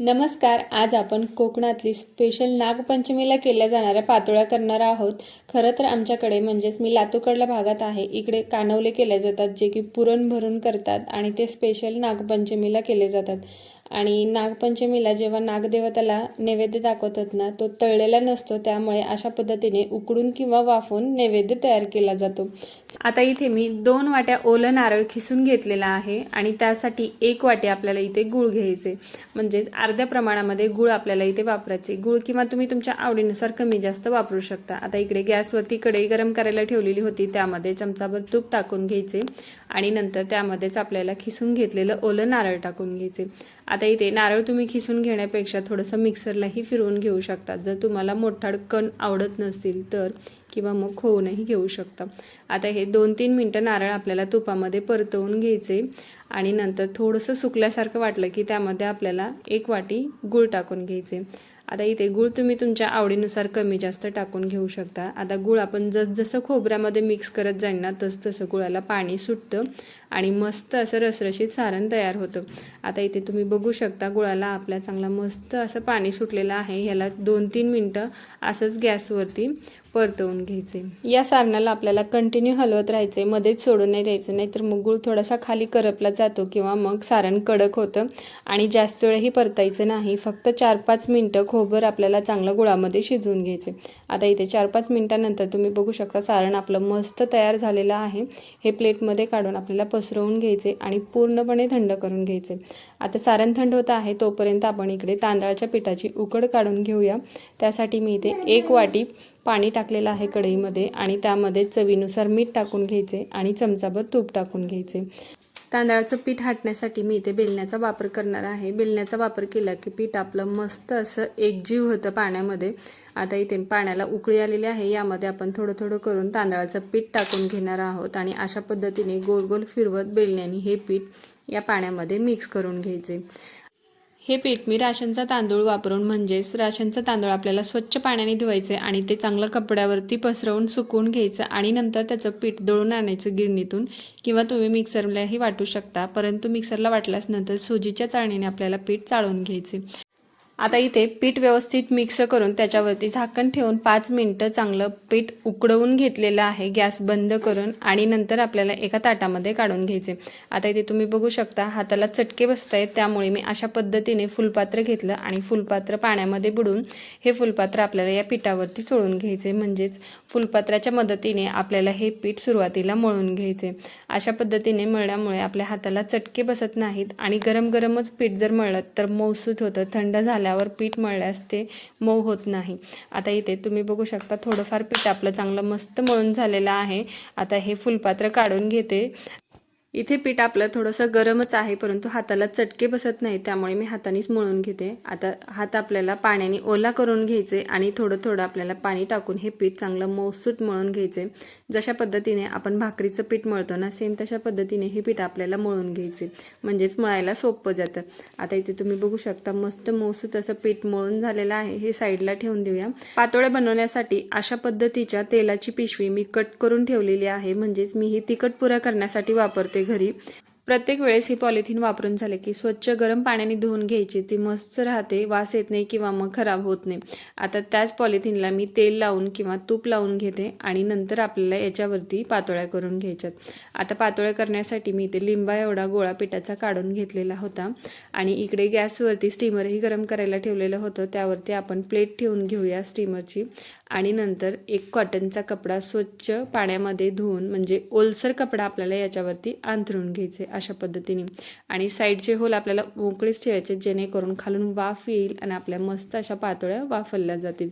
नमस्कार आज आपण कोकणातली स्पेशल नागपंचमीला केल्या जाणाऱ्या पातोळ्या करणार आहोत. खरं तर आमच्याकडे म्हणजेच मी लातूकडल्या भागात आहे. इकडे कानवले केले जातात जे की पुरण भरून करतात आणि ते स्पेशल नागपंचमीला केले जातात. आणि नागपंचमीला जेव्हा नागदेवताला नैवेद्य दाखवतात ना तो तळलेला नसतो. त्यामुळे अशा पद्धतीने उकडून किंवा वाफून नैवेद्य तयार केला जातो. आता इथे मी दोन वाट्या ओलं नारळ खिसून घेतलेला आहे आणि त्यासाठी एक वाटी आपल्याला इथे गूळ घ्यायचे. म्हणजेच अर्ध्या प्रमाणामध्ये गूळ आपल्याला इथे वापरायचे. गूळ किंवा तुम्ही तुमच्या आवडीनुसार कमी जास्त वापरू शकता. आता इकडे गॅसवरती कढई गरम करायला ठेवलेली होती. त्यामध्ये चमचाभर तूप टाकून घ्यायचे आणि नंतर त्यामध्येच आपल्याला खिसून घेतलेलं ओलं नारळ टाकून घ्यायचे. आता इथे नारळ तुम्ही खिसून घेण्यापेक्षा थोडंसं मिक्सरलाही फिरवून घेऊ शकता. जर तुम्हाला मोठाड कण आवडत नसतील तर किंवा मग खोवूनही घेऊ शकता. आता हे दोन तीन मिनटं नारळ आपल्याला तुपामध्ये परतवून घ्यायचे आणि नंतर थोडंसं सुकल्यासारखं वाटलं की त्यामध्ये आपल्याला एक वाटी गूळ टाकून घ्यायचे. आता इथे गूळ तुम्ही तुमच्या आवडीनुसार कमी जास्त टाकून घेऊ शकता. आता गूळ आपण जसजसं खोबऱ्यामध्ये मिक्स करत जाईल ना तसतसं तसं गुळाला पाणी सुटतं. आणि मस्त असं रसरशीत सारण तयार होतं. आता इथे तुम्ही बघू शकता गुळाला आपल्या चांगला मस्त असं पाणी सुटलेलं आहे. ह्याला दोन तीन मिनटं असंच गॅसवरती परतवून घ्यायचे. या सारणाला आपल्याला कंटिन्यू हलवत राहायचे मध्येच सोडून नाही द्यायचं. नाही तर मग गुळ थोडासा खाली करपला जातो किंवा मग सारण कडक होतं आणि जास्त वेळही परतायचं नाही. फक्त चार पाच मिनटं खोबर आपल्याला चांगलं गुळामध्ये शिजवून घ्यायचे आता इथे चार पाच मिनटानंतर तुम्ही बघू शकता सारण आपलं मस्त तयार झालेलं आहे. हे प्लेटमध्ये काढून आपल्याला पसरवून घ्यायचे आणि पूर्णपणे थंड करून घ्यायचे. आता सारण थंड होतं आहे तोपर्यंत आपण इकडे तांदळाच्या पिठाची उकड काढून घेऊया. त्यासाठी मी इथे एक वाटी पाणी टाकलेलं आहे कढईमध्ये आणि त्यामध्ये चवीनुसार मीठ टाकून घ्यायचे आणि चमचाभर तूप टाकून घ्यायचे. तांदळाचं पीठ हाटण्यासाठी मी इथे बेलण्याचा वापर करणार आहे. बेलण्याचा वापर केला की पीठ आपलं मस्त असं एकजीव होतं पाण्यामध्ये. आता इथे पाण्याला उकळी आलेली आहे. यामध्ये आपण थोडं थोडं करून तांदळाचं पीठ टाकून घेणार आहोत आणि अशा पद्धतीने गोल गोल फिरवत बेलण्याने हे पीठ या पाण्यामध्ये मिक्स करून घ्यायचे. हे पीठ मी राशनचा तांदूळ वापरून म्हणजेच राशनचा तांदूळ आपल्याला स्वच्छ पाण्याने धुवायचे आणि ते चांगलं कपड्यावरती पसरवून सुकवून घ्यायचं आणि नंतर त्याचं पीठ दळून आणायचं गिरणीतून किंवा तुम्ही मिक्सरलाही वाटू शकता. परंतु मिक्सरला वाटल्यास नंतर सुजीच्या चाळणीने आपल्याला पीठ चाळून घ्यायचे. आता इथे पीठ व्यवस्थित मिक्स करून त्याच्यावरती झाकण ठेवून पाच मिनटं चांगलं पीठ उकडवून घेतलेलं आहे. गॅस बंद करून आणि नंतर आपल्याला एका ताटामध्ये काढून घ्यायचे. आता इथे तुम्ही बघू शकता हाताला चटके बसत आहेत त्यामुळे मी अशा पद्धतीने फुलपात्र घेतलं आणि फुलपात्र पाण्यामध्ये बुडून हे फुलपात्र आपल्याला या पिठावरती चोळून घ्यायचे. म्हणजेच फुलपात्राच्या मदतीने आपल्याला हे पीठ सुरुवातीला मळून घ्यायचे. अशा पद्धतीने मळल्यामुळे आपल्या हाताला चटके बसत नाहीत आणि गरम गरमच पीठ जर मळलं तर मौसूत होतं थंड झाल्यावर पीठ मळल्यास ते मऊ होत नाही. आता इथे तुम्ही बघू शकता थोडंफार पीठ आपलं चांगलं मस्त मळून झालेलं आहे. आता हे फुलपात्र काढून घेते. इथे पीठ आपलं थोडंसं गरमच आहे परंतु हाताला चटके बसत नाही त्यामुळे मी हातानेच मळून घेते. आता हात आपल्याला पाण्याने ओला करून घ्यायचे आणि थोडं थोडं आपल्याला पाणी टाकून हे पीठ चांगलं मौसूत मळून घ्यायचे. जशा पद्धतीने आपण भाकरीचं पीठ मळतो ना सेम तशा पद्धतीने हे पीठ आपल्याला मळून घ्यायचे. म्हणजेच मळायला सोपं जातं. आता इथे तुम्ही बघू शकता मस्त मौसूत असं पीठ मळून झालेलं आहे. हे साईडला ठेवून देऊया. पातोळ्या बनवण्यासाठी अशा पद्धतीच्या तेलाची पिशवी मी कट करून ठेवलेली आहे. म्हणजेच मी ही तिखट पुऱ्या करण्यासाठी वापरते. घरी. प्रत्येक वेळेस ही पॉलिथिन वापरून झाले की स्वच्छ गरम पाण्याने धुवून घ्यायची. ती मस्त राहते वास येत नाही किंवा मग खराब होत नाही. आता त्याच पॉलिथिनला मी तेल लावून किंवा तूप लावून घेते आणि नंतर आपल्याला याच्यावरती पातोळ्या करून घ्यायच्यात. आता पातोळ्या करण्यासाठी मी इथे लिंबा एवढा गोळा पिठाचा काढून घेतलेला होता आणि इकडे गॅसवरती स्टीमरही गरम करायला ठेवलेलं होतं. त्यावरती आपण प्लेट ठेवून घेऊया स्टीमरची. आणि नंतर एक कॉटनचा कपडा स्वच्छ पाण्यामध्ये धुवून म्हणजे ओलसर कपडा आपल्याला याच्यावरती अंथरून घ्यायचे अशा पद्धतीने. आणि साईडचे होल आपल्याला मोकळेच ठेवायचे जेणेकरून खालून वाफ येईल आणि आपल्या मस्त अशा पातोळ्या वाफरल्या जातील.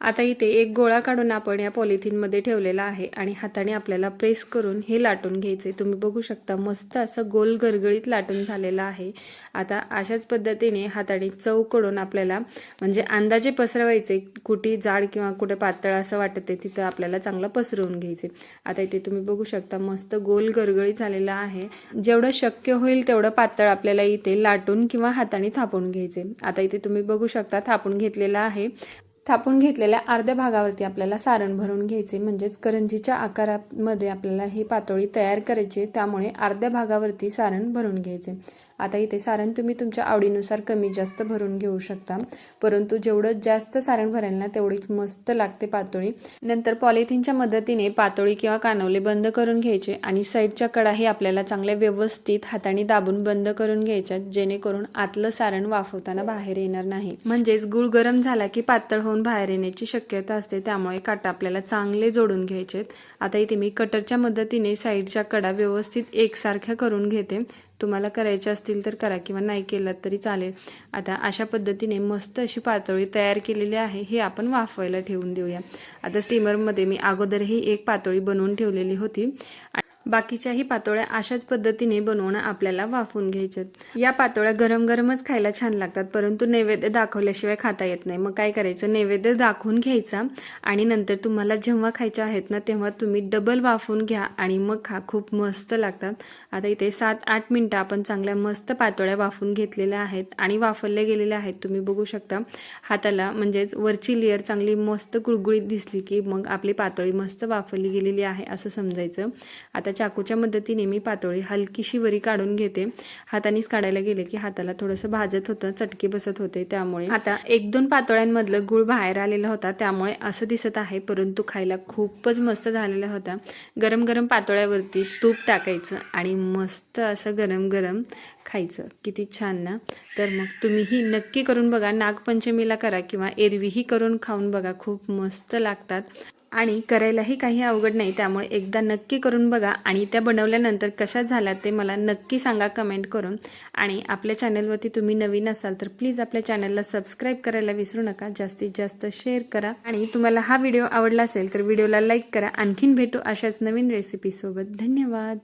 आता इथे एक गोळा काढून आपण या पॉलिथिनमध्ये ठेवलेला आहे आणि हाताने आपल्याला प्रेस करून हे लाटून घ्यायचे. तुम्ही बघू शकता मस्त असं गोल गरगळीत लाटून झालेलं आहे. आता अशाच पद्धतीने हाताने चवकडून आपल्याला म्हणजे अंदाजे पसरवायचे कुठे जाड किंवा कुठे पातळ असं वाटते तिथं आपल्याला चांगलं पसरवून घ्यायचे. आता इथे तुम्ही बघू शकता मस्त गोल गरगळीत झालेलं आहे. जेवढं शक्य होईल तेवढं पातळ आपल्याला इथे लाटून किंवा हाताने थापून घ्यायचे. आता इथे तुम्ही बघू शकता थापून घेतलेलं आहे. थापून घेतलेल्या अर्ध्या भागावरती आपल्याला सारण भरून घ्यायचे म्हणजेच करंजीच्या आकारामध्ये आपल्याला ही पातोळी तयार करायची त्यामुळे अर्ध्या भागावरती सारण भरून घ्यायचे. आता इथे सारण तुम्ही तुमच्या आवडीनुसार कमी जास्त भरून घेऊ शकता. परंतु जेवढं जास्त सारण भराल ना तेवढीच मस्त लागते पातोळी. नंतर पॉलिथिनच्या मदतीने पातोळी किंवा कानवले बंद करून घ्यायचे आणि साईडच्या कडाही आपल्याला चांगल्या व्यवस्थित हाताने दाबून बंद करून घ्यायच्या जेणेकरून आतलं सारण वाफवताना बाहेर येणार नाही. म्हणजेच गुळ गरम झाला की पातळ होऊन बाहेर येण्याची शक्यता असते त्यामुळे काटा आपल्याला चांगले जोडून घ्यायचेत. आता इथे मी कटरच्या मदतीने साईडच्या कडा व्यवस्थित एकसारख्या करून घेते. तुम्हाला करायचे असतील तर करा किंवा नाही केलं तरी चालेल. आता अशा पद्धतीने मस्त अशी पातळी तयार केलेली आहे हे आपण वाफवायला ठेवून देऊया. आता स्टीमरमध्ये मी अगोदरही एक पातळी बनवून ठेवलेली होती. बाकीच्याही पातोळ्या अशाच पद्धतीने बनवणं आपल्याला वाफवून घ्यायच्यात या पातोळ्या गरम गरमच खायला छान लागतात परंतु नैवेद्य दाखवल्याशिवाय खाता येत नाही. मग काय करायचं? नैवेद्य दाखवून घ्यायचा आणि नंतर तुम्हाला जेव्हा खायच्या आहेत ना तेव्हा तुम्ही डबल वाफवून घ्या आणि मग खा. खूप मस्त लागतात. आता इथे सात आठ मिनटं आपण चांगल्या मस्त पातोळ्या वाफून घेतलेल्या आहेत आणि वाफरल्या गेलेल्या आहेत. तुम्ही बघू शकता हाताला म्हणजेच वरची लेअर चांगली मस्त गुळगुळीत दिसली की मग आपली पातोळी मस्त वाफरली गेलेली आहे असं समजायचं. आता चाकूच्या मदतीने मी पातोळी हलकीशी वरी काढून घेते. हातानेच काढायला गेले की हाताला थोडंसं भाजत होतं चटके बसत होते. त्यामुळे आता एक दोन पातोळ्यांमधलं गुळ बाहेर आलेला होता. त्यामुळे असं दिसत आहे परंतु खायला खूपच मस्त झालेला होता. गरम गरम पातोळ्यावरती तूप टाकायचं आणि मस्त असं गरम गरम खायचं. किती छान ना? तर मग तुम्हीही नक्की करून बघा. नागपंचमीला करा किंवा एरवीही करून खाऊन बघा. खूप मस्त लागतात. आणि करायलाही काही अवघड नाही त्यामुळे एकदा नक्की करून बघा आणि त्या बनवल्यानंतर कशा झाल्या ते मला नक्की सांगा कमेंट करून. आणि आपल्या चॅनलवरती तुम्ही नवीन असाल तर प्लीज आपल्या चॅनलला सबस्क्राईब करायला विसरू नका जास्तीत जास्त शेअर करा. आणि तुम्हाला हा व्हिडिओ आवडला असेल तर व्हिडिओला लाईक करा. आणखीन भेटू अशाच नवीन रेसिपीसोबत. धन्यवाद.